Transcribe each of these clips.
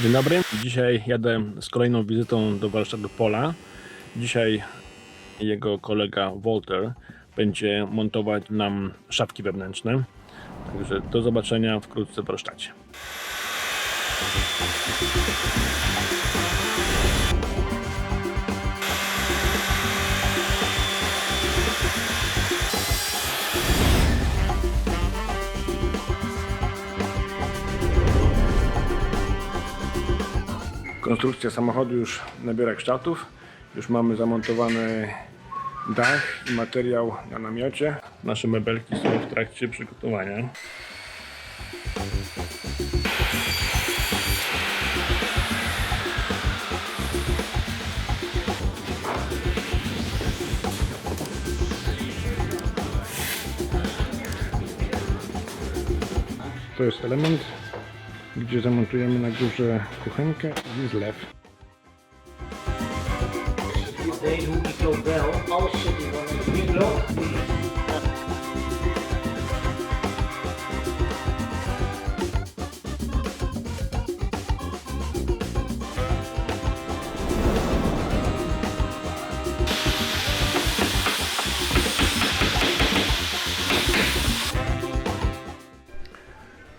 Dzień dobry. Dzisiaj jadę z kolejną wizytą do warsztatu Pola. Dzisiaj jego kolega Walter będzie montować nam szafki wewnętrzne. Także do zobaczenia wkrótce w warsztacie. Konstrukcja samochodu już nabiera kształtów. Już mamy zamontowany dach i materiał na namiocie. Nasze mebelki są w trakcie przygotowania. To jest element, gdzie zamontujemy na górze kuchenkę i zlew.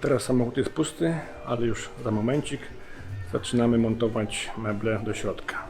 Teraz samochód jest pusty, ale już za momencik zaczynamy montować meble do środka.